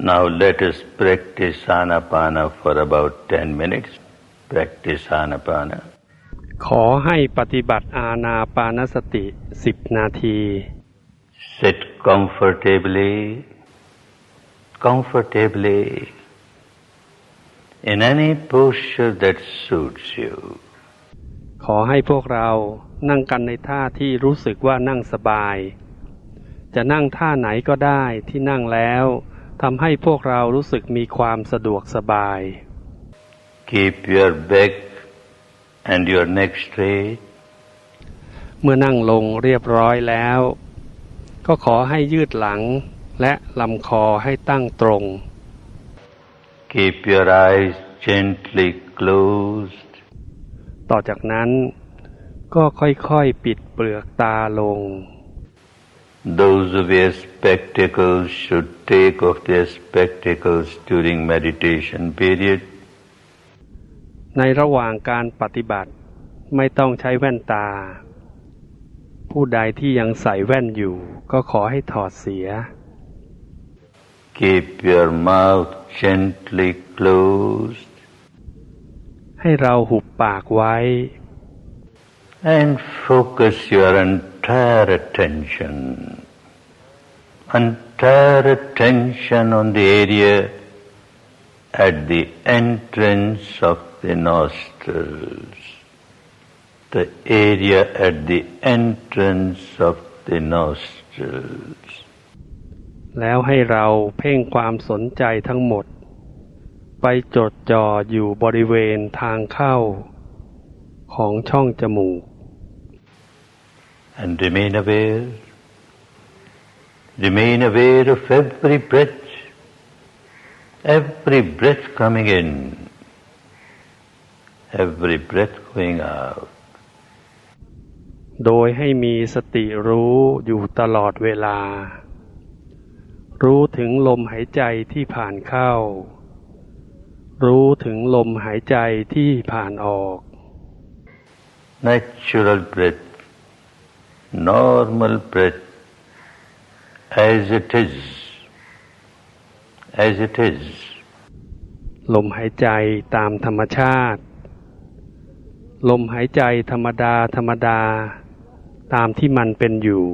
Now let us practice anapana for about 10 minutes. Practice anapana. ขอให้ปฏิบัติอาณาปานสติสิบนาที Sit comfortably, comfortably, in any posture that suits you. ขอให้พวกเรานั่งกันในท่าที่รู้สึกว่านั่งสบาย จะนั่งท่าไหนก็ได้ที่นั่งแล้ว ทำให้พวกเรารู้สึกมีความสะดวกสบาย Keep your back and your neck straight. เมื่อนั่งลงเรียบร้อยแล้ว ก็ขอให้ยืดหลังและลำคอให้ตั้งตรง Keep your eyes gently closed. ต่อจากนั้นก็ค่อยๆปิดเปลือกตาลง Those who wear spectacles should take off their spectacles during meditation period. ในระหว่างการปฏิบัติไม่ต้องใช้แว่นตา ผู้ใดที่ยังใส่แว่นอยู่ ก็ขอให้ถอดเสีย Keep your mouth gently closed ให้เราหุบปากไว้ and focus your entire attention, entire attention on the area at the entrance of the nostrils, the area at the entrance of the nostrils. แล้วให้เราเพ่งความสนใจทั้งหมด ไปจดจ่ออยู่บริเวณทางเข้า ของช่องจมูก and remain aware. Remain aware of every breath, every breath coming in, every breath going out. โดยให้มีสติรู้อยู่ตลอดเวลา รู้ถึงลมหายใจที่ผ่านเข้า รู้ถึงลมหายใจที่ผ่านออก Natural breath, normal breath, as it is, as it is. ลมหายใจตามธรรมชาติ ลมหายใจธรรมดาธรรมดา ตามที่มันเป็นอยู่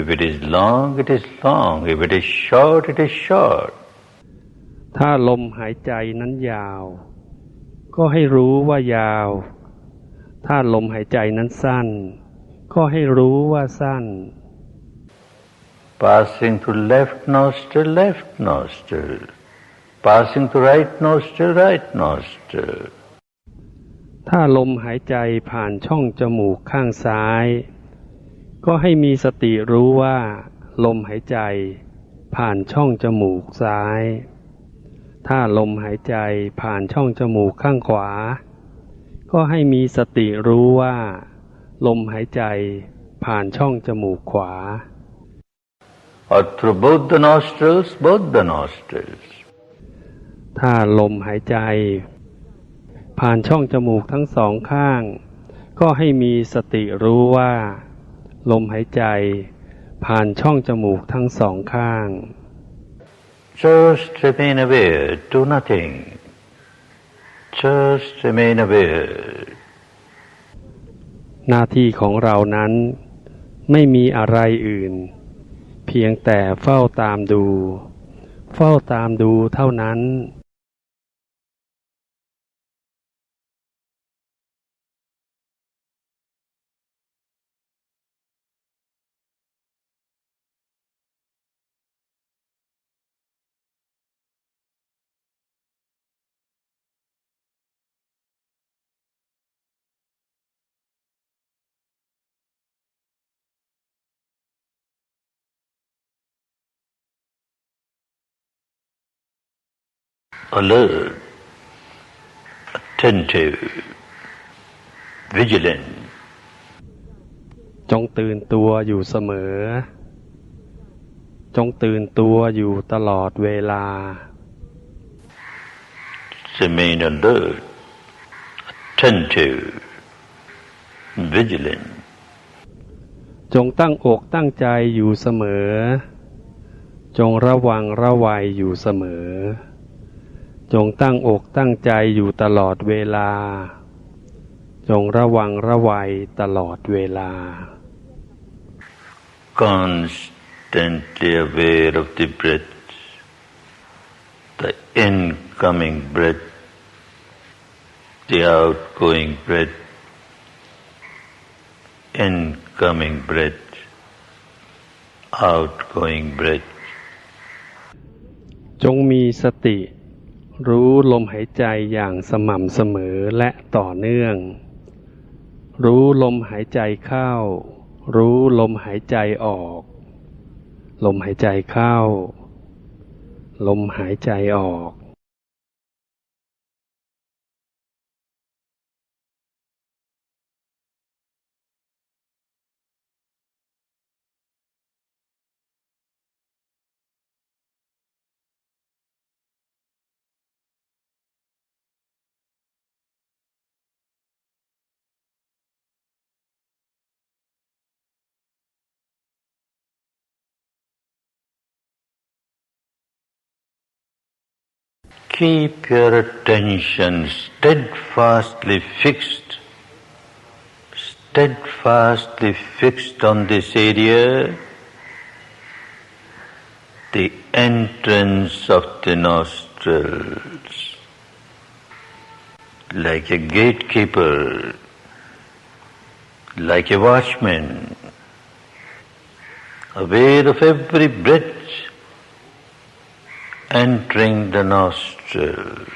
If it is long, it is long. If it is short, it is short. ถ้าลมหายใจนั้นยาว ก็ให้รู้ว่ายาว ถ้าลมหายใจนั้นสั้น ก็ให้รู้ว่าสั้น Passing through left nostril, left nostril. Passing through right nostril, right nostril. ถ้าลมหายใจผ่านช่องจมูกข้างซ้าย ก็ให้มีสติรู้ว่า ลมหายใจผ่านช่องจมูกซ้าย ถ้าลมหายใจผ่านช่องจมูกข้างขวา ก็ให้มีสติรู้ว่า ลมหายใจผ่านช่องจมูกขวา Or through both the nostrils, both the nostrils. ถ้าลมหายใจ ผ่านช่องจมูกทั้งสองข้าง ก็ให้มีสติรู้ว่า ลมหายใจ ผ่านช่องจมูกทั้งสองข้าง Just remain aware, do nothing. Just remain aware. หน้าที่ของเรานั้นไม่มีอะไรอื่น เพียงแต่เฝ้าตามดู เฝ้าตามดูเท่านั้น Alert, attentive, vigilant. จงตื่นตัวอยู่เสมอ จงตื่นตัวอยู่ตลอดเวลา Remain alert, attentive, vigilant. จงตั้งอกตั้งใจอยู่เสมอ จงระวังระวัยอยู่เสมอ จงตั้งอกตั้งใจอยู่ตลอดเวลา จงระวังระวัยตลอดเวลา constantly aware of the breath, the incoming breath, the outgoing breath, incoming breath, outgoing breath. จงมีสติ รู้ลมหายใจอย่างสม่ำเสมอและต่อเนื่อง รู้ลมหายใจเข้า รู้ลมหายใจออก ลมหายใจเข้า ลมหายใจออก Keep your attention steadfastly fixed, steadfastly fixed on this area, the entrance of the nostrils, like a gatekeeper, like a watchman, aware of every breath entering the nostrils,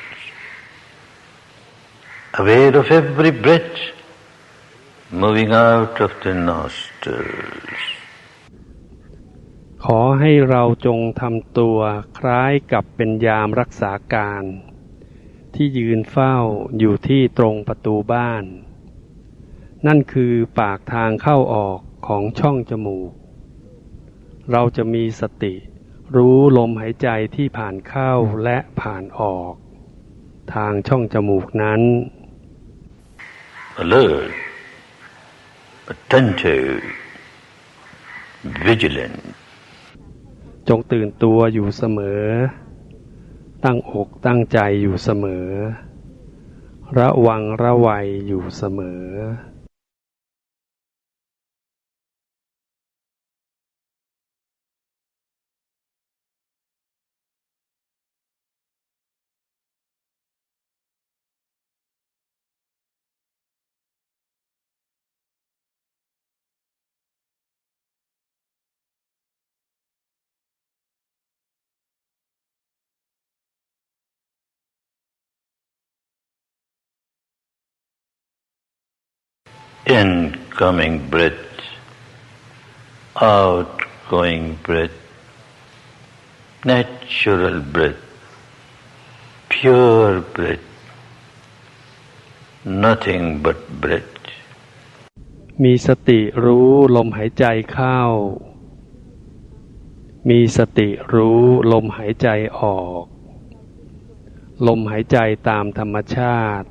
aware of every breath moving out of the nostrils. ขอให้เราจงทำตัวคล้ายกับเป็นยามรักษาการ ที่ยืนเฝ้าอยู่ที่ตรงประตูบ้าน นั่นคือปากทางเข้าออกของช่องจมูก เราจะมีสติ รู้ลมหายใจที่ผ่านเข้าและผ่านออก ทางช่องจมูกนั้น Alert, attentive, vigilant. จงตื่นตัวอยู่เสมอ ตั้งอกตั้งใจอยู่เสมอ ระวังระวัยอยู่เสมอ incoming breath, outgoing breath, natural breath, pure breath, nothing but breath. มีสติรู้ลมหายใจเข้า มีสติรู้ลมหายใจออก ลมหายใจตามธรรมชาติ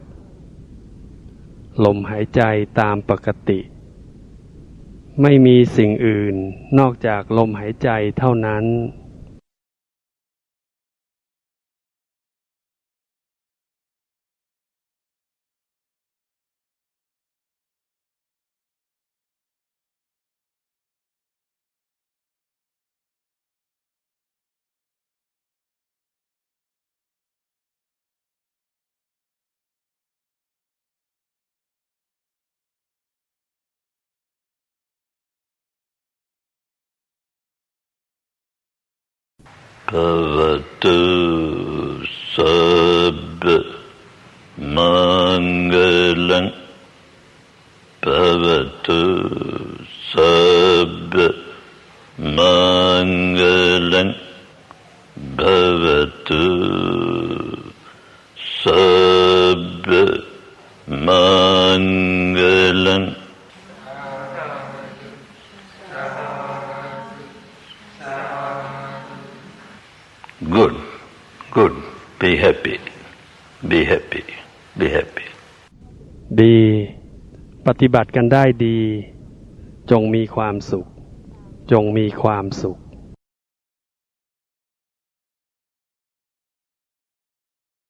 ลมหายใจตามปกติ ไม่มีสิ่งอื่นนอกจากลมหายใจเท่านั้น भवतु सब मङ्गलम् भवतु। Good, good. Be happy. Be happy. Be happy. ดี ปฏิบัติกันได้ดี จงมีความสุข จงมีความสุข